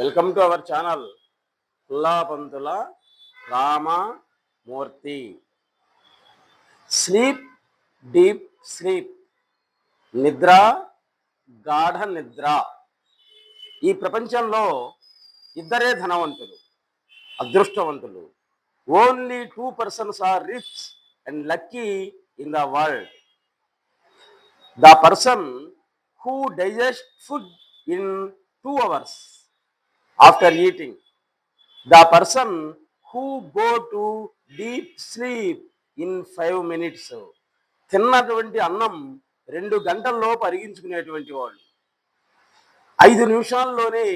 Welcome to our channel Pullapantula Ramamurthy. Sleep deep sleep నిద్ర గాఢ నిద్ర. ఈ ప్రపంచంలో ఇద్దరే ధనవంతులు అదృష్టవంతులు. Only two persons are rich and lucky in the world the person who digest food in two hours after eating the person who go to deep sleep in five minutes తిన్నటువంటి అన్నం రెండు గంటల్లో పరిగించుకునేటువంటి వాళ్ళు. ఐదు నిమిషాల్లోనే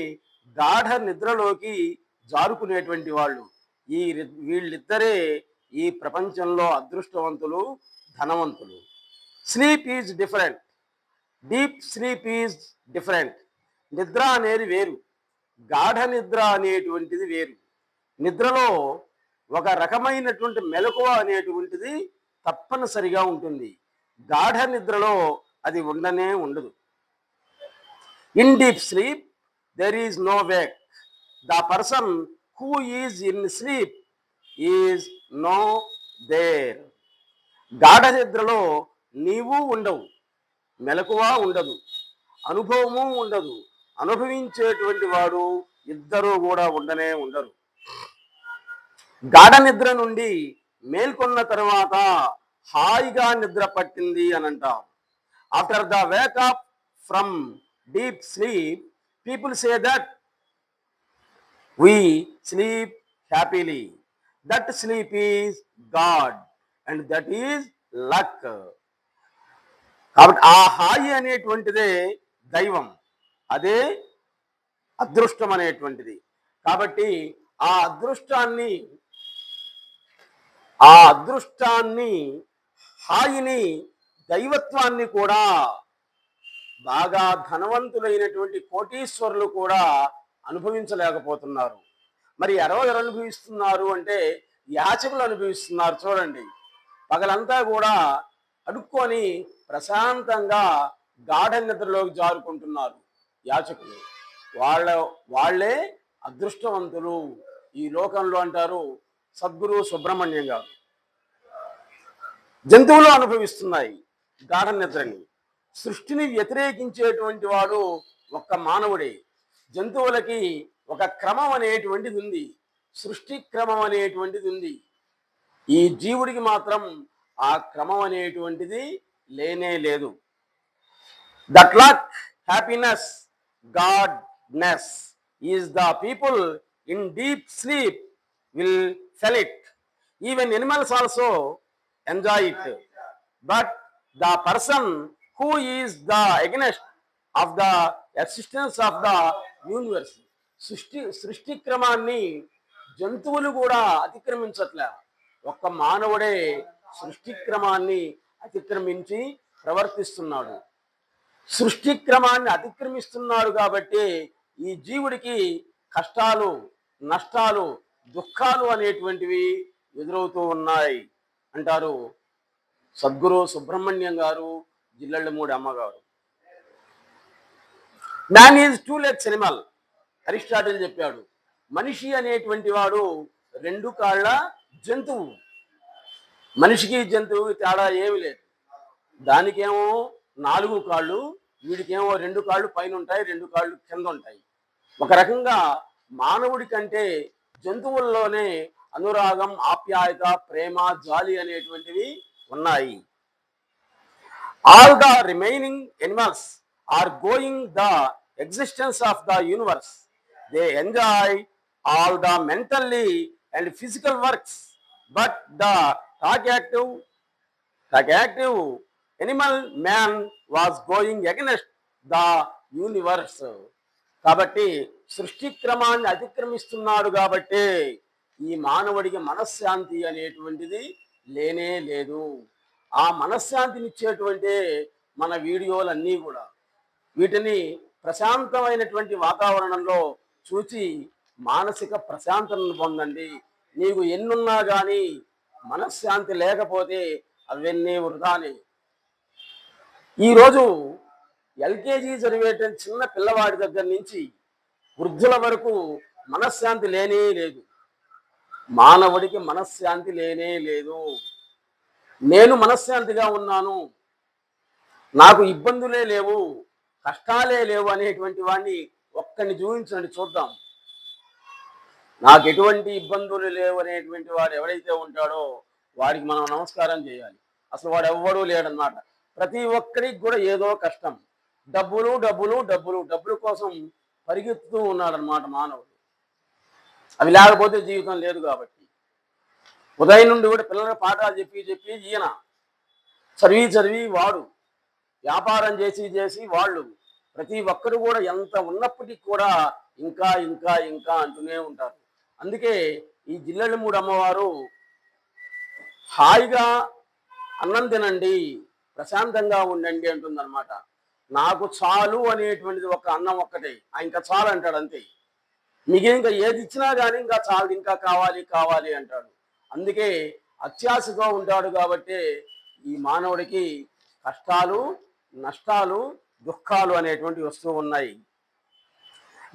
గాఢ నిద్రలోకి జారుకునేటువంటి వాళ్ళు. ఈ వీళ్ళిద్దరే ఈ ప్రపంచంలో అదృష్టవంతులు ధనవంతులు. Sleep is different deep sleep is different నిద్ర అనేది వేరు. గాఢ నిద్ర అనేటువంటిది వేరు. నిద్రలో ఒక రకమైనటువంటి మెలకువ అనేటువంటిది తప్పనిసరిగా ఉంటుంది. గాఢ నిద్రలో అది ఉండనే ఉండదు. In deep sleep there is no wake the person who is in sleep is no there గాఢ నిద్రలో నీవు ఉండవు. మెలకువ ఉండదు. అనుభవము ఉండదు. అనుభవించేటువంటి వాడు ఇద్దరూ కూడా ఉండనే ఉండరు. గాఢ నిద్ర నుండి మేల్కొన్న తర్వాత హాయిగా నిద్ర పట్టింది అని అంటాం. After the wake up from deep sleep people say that we sleep happily that sleep is God and that is luck కాబట్టి ఆ హాయి అనేటువంటిదే దైవం. అదే అదృష్టం అనేటువంటిది కాబట్టి ఆ అదృష్టాన్ని ఆ అదృష్టాన్ని హాయిని దైవత్వాన్ని కూడా బాగా ధనవంతులైనటువంటి కోటీశ్వరులు కూడా అనుభవించలేకపోతున్నారు. మరి ఎవరు అనుభవిస్తున్నారు అంటే యాచకులు అనుభవిస్తున్నారు చూడండి. పగలంతా కూడా అడుక్కొని ప్రశాంతంగా గాఢ నిద్రలోకి జారుకుంటున్నారు. యాచకులు. వాళ్ళ వాళ్ళే అదృష్టవంతులు. ఈ లోకంలో అంటారు సద్గురు సుబ్రహ్మణ్యం గారు. జంతువులు అనుభవిస్తున్నాయి. గాఢ నిద్రని సృష్టిని వ్యతిరేకించేటువంటి వాడు ఒక్క మానవుడే. జంతువులకి ఒక క్రమం అనేటువంటిది ఉంది. సృష్టి క్రమం అనేటువంటిది ఉంది. ఈ జీవుడికి మాత్రం ఆ క్రమం అనేటువంటిది లేనే లేదు. That luck happiness. Goodness is the people in deep sleep will feel it even animals also enjoy it but the person who is the against of the existence of the universe సృష్టి సృష్టి క్రమాన్ని జంతువులు కూడా అతిక్రమించట్లే. ఒక్క మానవుడే సృష్టి క్రమాన్ని అతిక్రమించి ప్రవర్తిస్తున్నాడు. సృష్టి క్రమాన్ని అతిక్రమిస్తున్నాడు కాబట్టి ఈ జీవుడికి కష్టాలు నష్టాలు దుఃఖాలు అనేటువంటివి ఎదురవుతూ ఉన్నాయి అంటారు సద్గురు సుబ్రహ్మణ్యం గారు జిల్లెళ్ళమూడి అమ్మగారు. Man is two legs animal Aristotle చెప్పాడు. మనిషి అనేటువంటి వాడు రెండు కాళ్ళ జంతువు. మనిషికి జంతువుకి తేడా ఏమి లేదు. దానికేమో నాలుగు కాళ్ళు వీడికేమో రెండు కాళ్ళు పైన ఉంటాయి రెండు కాళ్ళు కింద ఉంటాయి ఒక రకంగా మానవుడి కంటే జంతువుల్లోనే అనురాగం ఆప్యాయత ప్రేమ జాలి అనేటువంటివి ఉన్నాయి. All the remaining animals are going the existence of the universe they enjoy all the mentally and physical works but the talk active talk active animal man was going against the universe కాబట్టి సృష్టి క్రమాన్ని అతిక్రమిస్తున్నాడు కాబట్టి ఈ మానవుడికి మనశ్శాంతి అనేటువంటిది లేనే లేదు. ఆ మనశ్శాంతినిచ్చేటువంటి మన వీడియోలన్నీ కూడా వీటిని ప్రశాంతమైనటువంటి వాతావరణంలో చూచి మానసిక ప్రశాంతతను పొందండి. నీకు ఎన్నున్నా కానీ మనశ్శాంతి లేకపోతే అవన్నీ వృధానే ఈరోజు ఎల్కేజీ చదివేటువంటి చిన్న పిల్లవాడి దగ్గర నుంచి వృద్ధుల వరకు మనశ్శాంతి లేనే లేదు. మానవుడికి మనశ్శాంతి లేనే లేదు. నేను మనశ్శాంతిగా ఉన్నాను. నాకు ఇబ్బందులే లేవు కష్టాలే లేవు అనేటువంటి వాడిని ఒక్కడిని చూపించండి చూద్దాం. నాకు ఎటువంటి ఇబ్బందులు లేవు అనేటువంటి వాడు ఎవడైతే ఉంటాడో వాడికి మనం నమస్కారం చేయాలి. అసలు వాడు ఎవ్వడూ లేడనమాట ప్రతి ఒక్కరికి కూడా ఏదో కష్టం. డబ్బులు డబ్బులు డబ్బులు డబ్బుల కోసం పరిగెత్తుతూ ఉన్నాడనమాట మానవుడు. అవి లేకపోతే జీవితం లేదు కాబట్టి. ఉదయం నుండి కూడా పిల్లలకు పాఠాలు చెప్పి చెప్పి ఈయన చదివి చదివి వాడు వ్యాపారం చేసి చేసి వాళ్ళు ప్రతి ఒక్కరు కూడా ఎంత ఉన్నప్పటికీ కూడా ఇంకా ఇంకా ఇంకా అంటూనే ఉంటారు. అందుకే ఈ జిల్లెళ్ళ మూడు అమ్మవారు హాయిగా అన్నం తినండి. ప్రశాంతంగా ఉండండి అంటుందన్నమాట. నాకు చాలు అనేటువంటిది ఒక అన్నం ఒక్కటే. ఇంకా చాలు అంటాడు అంతే. మీకు ఇంకా ఏది ఇచ్చినా కానీ ఇంకా చాలు ఇంకా కావాలి కావాలి అంటాడు. అందుకే అత్యాశగా ఉంటాడు కాబట్టి ఈ మానవుడికి కష్టాలు నష్టాలు దుఃఖాలు అనేటువంటివి వస్తూ ఉన్నాయి.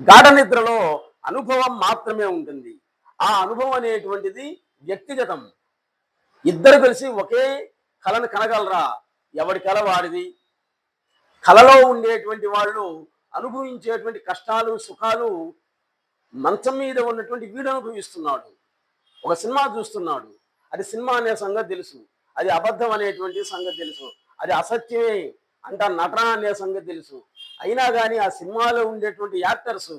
గాఢ నిద్రలో అనుభవం మాత్రమే ఉంటుంది. ఆ అనుభవం అనేటువంటిది వ్యక్తిగతం. ఇద్దరు కలిసి ఒకే కళను కనగలరా? ఎవడి కళ వాడిది? కళలో ఉండేటువంటి వాళ్ళు అనుభవించేటువంటి కష్టాలు సుఖాలు మంచం మీద ఉన్నటువంటి వీడు అనుభవిస్తున్నాడు. ఒక సినిమా చూస్తున్నాడు. అది సినిమా అనే సంగతి తెలుసు. అది అబద్ధం అనేటువంటి సంగతి తెలుసు. అది అసత్యమే అంట నటన అనే సంగతి తెలుసు. అయినా కానీ ఆ సినిమాలో ఉండేటువంటి యాక్టర్స్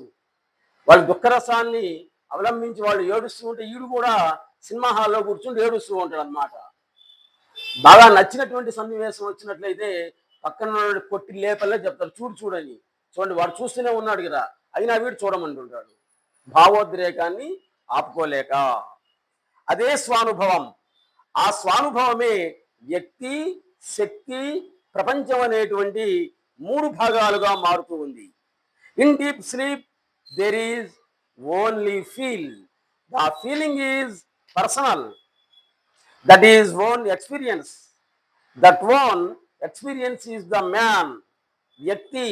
వాళ్ళ దుఃఖరసాన్ని అవలంబించి వాళ్ళు ఏడుస్తూ ఉంటే ఈడు కూడా సినిమా హాల్లో కూర్చుంటే ఏడుస్తూ ఉంటాడు అనమాట బాగా నచ్చినటువంటి సన్నివేశం వచ్చినట్లయితే పక్కన కొట్టి లేపల్లో చెప్తారు. చూడు చూడని చూడండి వాడు చూస్తూనే ఉన్నాడు కదా. అయినా వీడు చూడమంటుంటాడు. భావోద్రేకాన్ని ఆపుకోలేక. అదే స్వానుభవం. ఆ స్వానుభవమే వ్యక్తి శక్తి ప్రపంచం అనేటువంటి మూడు భాగాలుగా మారుతూ ఉంది. In deep sleep there is only feel the feeling is personal that is own experience that own experience is the man వ్యక్తి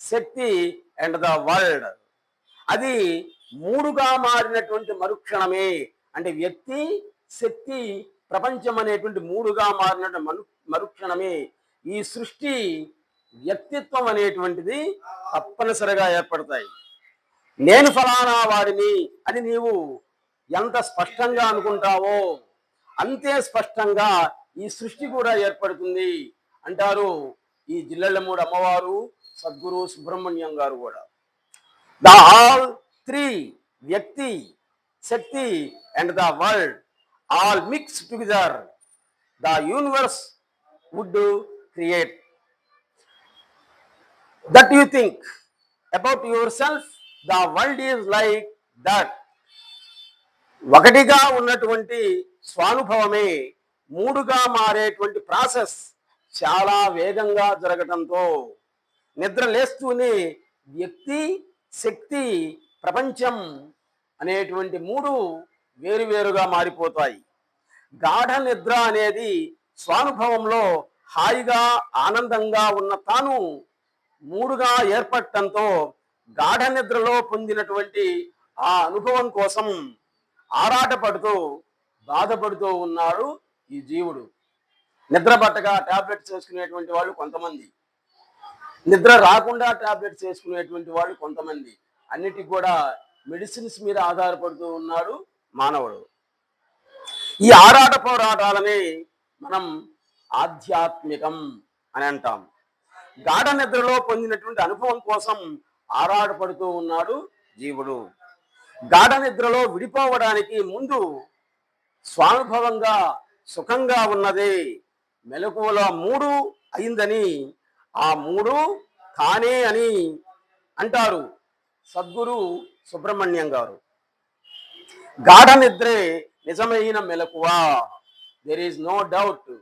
శక్తి అండ్ ద వరల్డ్ అది మూడుగా మారినటువంటి మరుక్షణమే. అంటే వ్యక్తి శక్తి ప్రపంచం అనేటువంటి మూడుగా మారిన మను మరుక్షణమే. ఈ సృష్టి వ్యక్తిత్వం అనేటువంటిది తప్పనిసరిగా ఏర్పడతాయి. నేను ఫలానా వాడిని అని నీవు ఎంత స్పష్టంగా అనుకుంటావో అంతే స్పష్టంగా ఈ సృష్టి కూడా ఏర్పడుతుంది అంటారు ఈ జిల్లెళ్ళమూడు అమ్మవారు సద్గురు సుబ్రహ్మణ్యం గారు కూడా. ద ఆల్ త్రీ వ్యక్తి శక్తి and the world all mix together. The universe would create. That you think about yourself the world is like that. ఒకటిగా ఉన్నటువంటి స్వానుభవమే మూడుగా మారేటువంటి ప్రాసెస్ చాలా వేగంగా జరగటంతో నిద్ర లేస్తూనే వ్యక్తి శక్తి ప్రపంచం అనేటువంటి మూడు వేరువేరుగా మారిపోతాయి. గాఢ నిద్ర అనేది స్వానుభవంలో హాయిగా ఆనందంగా ఉన్న తాను మూడుగా ఏర్పడటంతో గాఢ నిద్రలో పొందినటువంటి ఆ అనుభవం కోసం ఆరాటపడుతూ బాధపడుతూ ఉన్నాడు ఈ జీవుడు. నిద్ర పట్టగా టాబ్లెట్స్ వేసుకునేటువంటి వాళ్ళు కొంతమంది. నిద్ర రాకుండా టాబ్లెట్స్ వేసుకునేటువంటి వాళ్ళు కొంతమంది. అన్నిటికి కూడా మెడిసిన్స్ మీద ఆధారపడుతూ ఉన్నాడు మానవుడు. ఈ ఆరాట పోరాటాలని మనం ఆధ్యాత్మికం అని అంటాం. గాఢ నిద్రలో పొందినటువంటి అనుభవం కోసం ఆరాటపడుతూ ఉన్నాడు జీవుడు. గాఢ నిద్రలో విడిపోవడానికి ముందు స్వానుభవంగా సుఖంగా ఉన్నది. మెలకువల మూడు అయిందని ఆ మూడు తానే అని అంటారు సద్గురు సుబ్రహ్మణ్యం గారు. గాఢ నిద్రే నిజమైన మెలకువ. దెర్ ఈజ్ నో డౌట్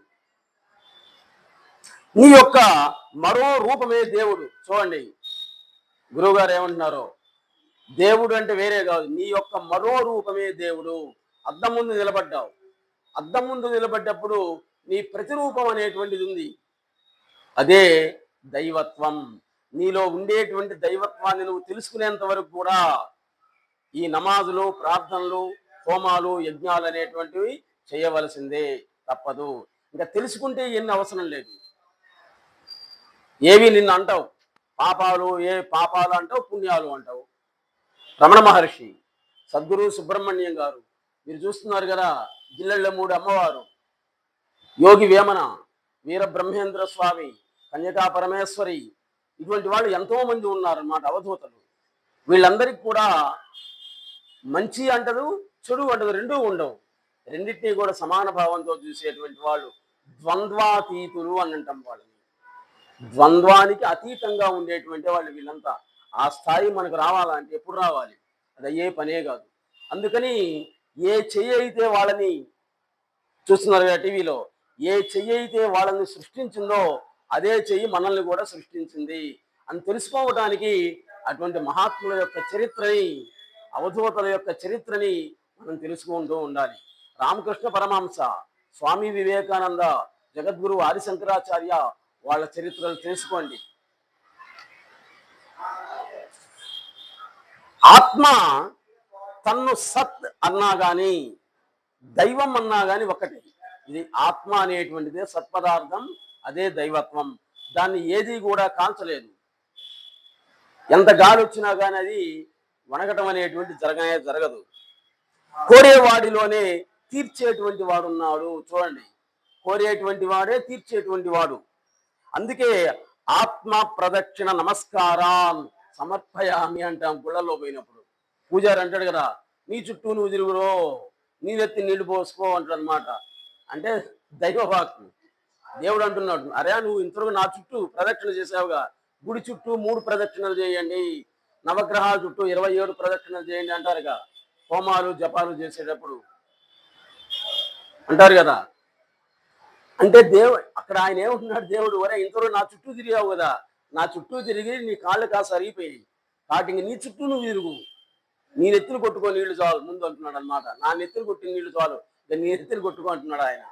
నీ యొక్క మరో రూపమే దేవుడు. చూడండి గురువుగారు ఏమంటున్నారో? దేవుడు అంటే వేరే కాదు నీ యొక్క మరో రూపమే దేవుడు. అద్దం ముందు నిలబడ్డావు. అద్దం ముందు నిలబడ్డప్పుడు నీ ప్రతిరూపం అనేటువంటిది ఉంది. అదే దైవత్వం. నీలో ఉండేటువంటి దైవత్వాన్ని నువ్వు తెలుసుకునేంత వరకు కూడా ఈ నమాజులు ప్రార్థనలు హోమాలు యజ్ఞాలు అనేటువంటివి చేయవలసిందే. తప్పదు. ఇంకా తెలుసుకుంటే ఎన్ని అవసరం లేదు. ఏవి నిన్ను అంటావు? పాపాలు ఏ పాపాలు అంటావు? పుణ్యాలు అంటావు? రమణ మహర్షి సద్గురు సుబ్రహ్మణ్యం గారు మీరు చూస్తున్నారు కదా జిల్లెళ్ళ మూడు అమ్మవారు. యోగి వేమన వీర బ్రహ్మేంద్ర స్వామి కన్యకా పరమేశ్వరి ఇటువంటి వాళ్ళు ఎంతో మంది ఉన్నారన్నమాట అవధూతలు. వీళ్ళందరికీ కూడా మంచి అంటదు చెడు అంటదు రెండూ ఉండవు. రెండింటినీ కూడా సమాన భావంతో చూసేటువంటి వాళ్ళు ద్వంద్వాతీతులు అని అంటాం వాళ్ళని. ద్వంద్వానికి అతీతంగా ఉండేటువంటి వాళ్ళు వీళ్ళంతా. ఆ స్థాయి మనకు రావాలంటే ఎప్పుడు రావాలి? అది అయ్యే పనే కాదు. అందుకని ఏ చెయ్యి అయితే వాళ్ళని చూస్తున్నారు కదా టీవీలో ఏ చెయ్యి అయితే వాళ్ళని సృష్టించిందో అదే చెయ్యి మనల్ని కూడా సృష్టించింది. అని తెలుసుకోవడానికి అటువంటి మహాత్ముల యొక్క చరిత్రని అవధూతల యొక్క చరిత్రని మనం తెలుసుకుంటూ ఉండాలి. రామకృష్ణ పరమాంస స్వామి వివేకానంద జగద్గురు ఆదిశంకరాచార్య వాళ్ళ చరిత్రలు తెలుసుకోండి. ఆత్మ తన్ను సత్ అన్నా కానీ దైవం అన్నా కానీ ఒకటి. ఇది ఆత్మ అనేటువంటిదే సత్పదార్థం అదే దైవత్వం. దాన్ని ఏది కూడా కాల్చలేదు ఎంత గాలి వచ్చినా కానీ అది వణగటం అనేటువంటి జరగనే జరగదు. కోరేవాడిలోనే తీర్చేటువంటి వాడున్నాడు. చూడండి కోరేటువంటి వాడే తీర్చేటువంటి వాడు. అందుకే ఆత్మ ప్రదక్షిణ నమస్కారం సమర్పయామి అంటాం గుళ్ళలో పోయినప్పుడు. పూజారి అంటాడు కదా నీ చుట్టూ నువ్వు తిరుగురో నీ నెత్తి నీళ్ళు పోసుకో అంటాడు అనమాట అంటే దైవవాక్కు దేవుడు అంటున్నాడు అరే నువ్వు ఇంతవరకు నా చుట్టూ ప్రదక్షిణ చేసావుగా. గుడి చుట్టూ మూడు ప్రదక్షిణలు చేయండి. నవగ్రహాల చుట్టూ ఇరవై ఏడు ప్రదక్షిణలు చేయండి అంటారుగా. హోమాలు జపాలు చేసేటప్పుడు. అంటారు కదా. అంటే దేవు అక్కడ ఆయన ఏమంటున్నాడు దేవుడు ఒరే ఇంతవరకు నా చుట్టూ తిరిగావు కదా. నా చుట్టూ తిరిగి నీ కాళ్ళు కాస్త అరిగిపోయి కాటింగ్ నీ చుట్టూ నువ్వు తిరుగు. నీ నెత్తిని కొట్టుకో నీళ్ళు చాలు ముందు అంటున్నాడు అనమాట నా నెత్తిని కొట్టిన నీళ్ళు చాలు నీ నెత్తిని కొట్టుకో అంటున్నాడు ఆయన.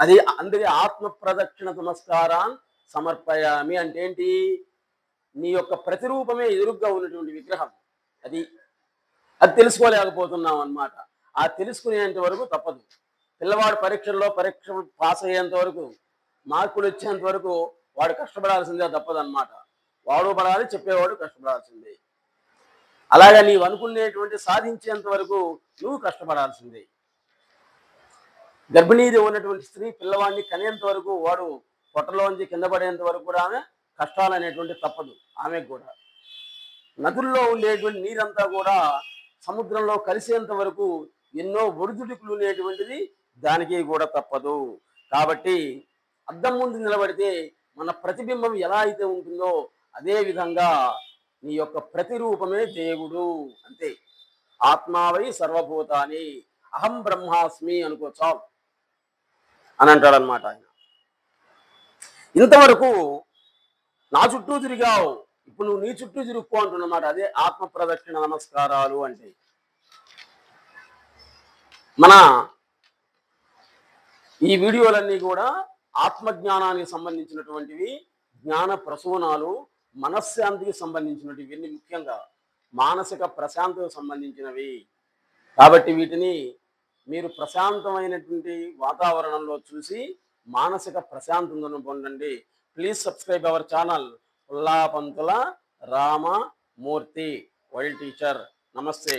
అది అందుకే ఆత్మ ప్రదక్షిణ నమస్కారాన్ సమర్పయామి అంటే ఏంటి? నీ యొక్క ప్రతిరూపమే ఎదురుగ్గా ఉన్నటువంటి విగ్రహం. అది అది తెలుసుకోలేకపోతున్నాం అన్నమాట. ఆ తెలుసుకునేంత వరకు తప్పదు. పిల్లవాడు పరీక్షల్లో పరీక్ష పాస్ అయ్యేంత వరకు మార్కులు వచ్చేంత వరకు వాడు కష్టపడాల్సిందే తప్పదన్నమాట. వాడు పడాలి చెప్పేవాడు కష్టపడాల్సిందే. అలాగే నీవు అనుకునేటువంటి సాధించేంత వరకు నువ్వు కష్టపడాల్సిందే. గర్భిణీది ఉన్నటువంటి స్త్రీ పిల్లవాడిని కనేంత వరకు వాడు పొట్టలోంచి కింద పడేంత వరకు కూడా ఆమె కష్టాలు అనేటువంటి తప్పదు ఆమెకు కూడా. నదుల్లో ఉండేటువంటి నీరంతా కూడా సముద్రంలో కలిసేంత వరకు ఎన్నో ఒడిదుడుకులు ఉండేటువంటిది దానికి కూడా తప్పదు. కాబట్టి అద్దం ముందు నిలబడితే మన ప్రతిబింబం ఎలా అయితే ఉంటుందో అదే విధంగా నీ యొక్క ప్రతిరూపమే దేవుడు అంతే. ఆత్మావై సర్వభూతాని అహం బ్రహ్మాస్మి అనుకో చాలు అని అంటాడనమాట ఆయన. ఇంతవరకు నా చుట్టూ తిరిగావు ఇప్పుడు నువ్వు నీ చుట్టూ తిరుక్కో అంటున్నమాట. అదే ఆత్మ ప్రదక్షిణ నమస్కారాలు అంటే. మన ఈ వీడియోలన్నీ కూడా ఆత్మజ్ఞానానికి సంబంధించినటువంటివి జ్ఞాన ప్రసూనాలు మనశ్శాంతికి సంబంధించినవి ఇవన్నీ ముఖ్యంగా మానసిక ప్రశాంతకు సంబంధించినవి. కాబట్టి వీటిని మీరు ప్రశాంతమైనటువంటి వాతావరణంలో చూసి మానసిక ప్రశాంతతను పొందండి. Please subscribe our channel. Pullapantula Ramamurthy wild teacher. Namaste.